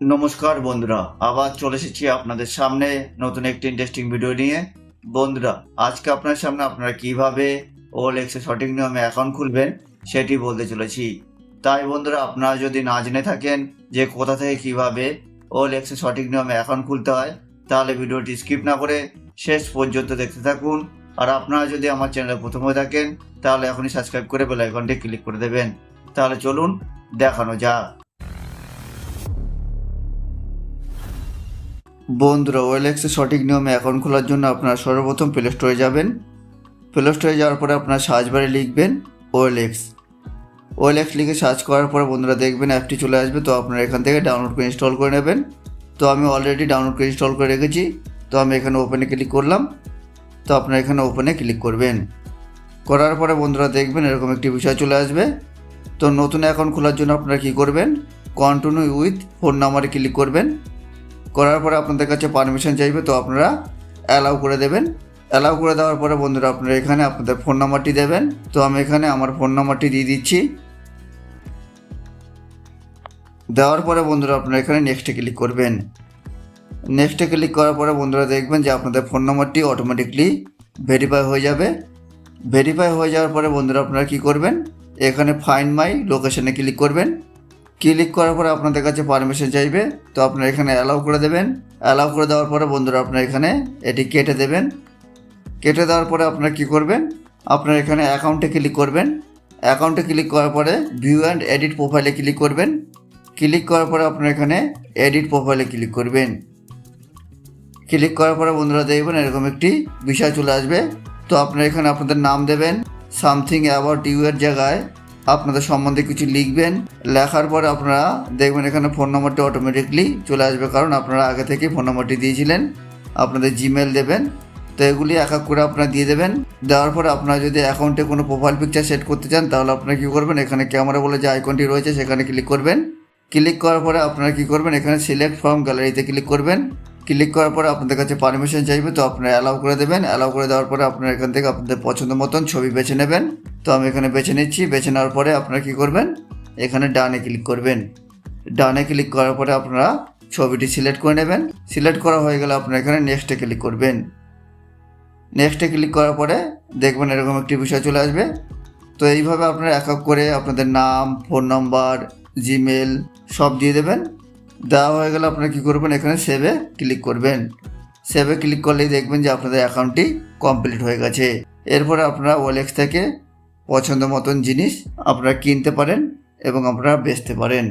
নমস্কার বন্ধুরা, আবার চলে এসেছি আপনাদের সামনে নতুন একটি ইন্টারেস্টিং ভিডিও নিয়ে। বন্ধুরা, আজকে আপনার সামনে আপনারা কীভাবে ওএলএক্সে সঠিক নিয়মে অ্যাকাউন্ট খুলবেন সেটি বলতে চলেছি। তাই বন্ধুরা, আপনারা যদি না জেনে থাকেন যে কোথা থেকে কীভাবে ওএলএক্সে সঠিক নিয়মে অ্যাকাউন্ট খুলতে হয়, তাহলে ভিডিওটি স্কিপ না করে শেষ পর্যন্ত দেখতে থাকুন। আর আপনারা যদি আমার চ্যানেলে প্রথম হয়ে থাকেন, তাহলে এখনই সাবস্ক্রাইব করে বেল আইকনটি ক্লিক করে দেবেন। তাহলে চলুন, দেখানো যাক। বন্ধুরা ওয়েলএক্সের সঠিক নিয়মে অ্যাকাউন্ট খোলার জন্য আপনারা সর্বপ্রথম প্লে স্টোরে যাবেন। প্লে স্টোরে যাওয়ার পরে আপনার সার্চ বারে লিখবেন ওয়েলএক্স ওয়েলএক্স লিখে সার্চ করার পরে বন্ধুরা দেখবেন অ্যাপটি চলে আসবে, তো আপনারা এখান থেকে ডাউনলোড করে ইনস্টল করে নেবেন। তো আমি অলরেডি ডাউনলোড করে ইনস্টল করে রেখেছি, তো আমি এখানে ওপেনে ক্লিক করলাম। তো আপনারা এখানে ওপেনে ক্লিক করবেন। করার পরে বন্ধুরা দেখবেন এরকম একটি বিষয় চলে আসবে। তো নতুন অ্যাকাউন্ট খোলার জন্য আপনারা কী করবেন? কন্টিনিউ উইথ ফোন নাম্বারে ক্লিক করবেন। করার পরে আপনাদের কাছে পারমিশন চাইবে, তো আপনারা অ্যালাউ করে দেবেন। অ্যালাউ করে দেওয়ার পরে বন্ধুরা, আপনারা এখানে আপনাদের ফোন নাম্বারটি দেবেন। তো আমি এখানে আমার ফোন নাম্বারটি দিয়ে দিচ্ছি। দেওয়ার পরে বন্ধুরা, আপনারা এখানে নেক্সটে ক্লিক করবেন। নেক্সটে ক্লিক করার পরে বন্ধুরা দেখবেন যে আপনাদের ফোন নাম্বারটি অটোমেটিকলি ভেরিফাই হয়ে যাবে। ভেরিফাই হয়ে যাওয়ার পরে বন্ধুরা, আপনারা কী করবেন? এখানে ফাইন্ড মাই লোকেশনে ক্লিক করবেন। ক্লিক করার পরে আপনাদের কাছে পারমিশন চাইবে। তো আপনারা এখানে অ্যালাউ করে দেবেন। অ্যালাউ করে দেওয়ার পরে বন্ধুরা আপনারা এখানে এটি কেটে দেবেন। কেটে দেওয়ার পরে আপনারা কী করবেন? আপনারা এখানে অ্যাকাউন্টে ক্লিক করবেন। অ্যাকাউন্টে ক্লিক করার পরে ভিউ অ্যান্ড এডিট প্রোফাইলে ক্লিক করবেন। ক্লিক করার পরে আপনারা এখানে এডিট প্রোফাইলে ক্লিক করবেন। ক্লিক করার পরে বন্ধুরা দেখবেন এরকম একটি বিষয় চলে আসবে। তো আপনারা এখানে আপনাদের নাম দেবেন। সামথিং অ্যাবাউট ইউ এর জায়গায় আপনাদের সম্বন্ধে কিছু লিখবেন। লেখার পরে আপনারা দেখবেন এখানে ফোন নম্বরটি অটোমেটিকলি চলে আসবে, কারণ আপনারা আগে থেকেই ফোন নম্বরটি দিয়েছিলেন। আপনাদের জিমেল দেবেন, তো এগুলি এক এক করে আপনারা দিয়ে দেবেন। দেওয়ার পরে আপনারা যদি অ্যাকাউন্টে কোনো প্রোফাইল পিকচার সেট করতে চান, তাহলে আপনারা কী করবেন? এখানে ক্যামেরা বলে যে আইকনটি রয়েছে, সেখানে ক্লিক করবেন। ক্লিক করার পরে আপনারা কী করবেন? এখানে সিলেক্ট ফ্রম গ্যালারিতে ক্লিক করবেন। ক্লিক করার পরে আপনাদের কাছে পারমিশন চাইবে, তো আপনারা অ্যালাউ করে দেবেন। অ্যালাউ করে দেওয়ার পরে আপনারা এখান থেকে আপনাদের পছন্দ মতন ছবি বেছে নেবেন। তো আমি এখানে বেছে নিচ্ছি। বেছে নেওয়ার পরে আপনারা কী করবেন? এখানে ডানে ক্লিক করবেন। ডানে ক্লিক করার পরে আপনারা ছবিটি সিলেক্ট করে নেবেন। সিলেক্ট করা হয়ে গেলে আপনারা এখানে নেক্সটে ক্লিক করবেন। নেক্সটে ক্লিক করার পরে দেখবেন এরকম একটি বিষয় চলে আসবে। তো এইভাবে আপনারা এক এক করে আপনাদের নাম, ফোন নাম্বার জিমেল সব দিয়ে দেবেন। দেওয়া হয়ে গেলে আপনারা কী করবেন? এখানে সেভে ক্লিক করবেন। সেভে ক্লিক করলেই দেখবেন যে আপনাদের অ্যাকাউন্টটি কমপ্লিট হয়ে গেছে। এরপরে আপনারা ওলেক্স থেকে পছন্দ মতন জিনিস আপনারা কিনতে পারেন এবং আপনারা বেচতে পারেন।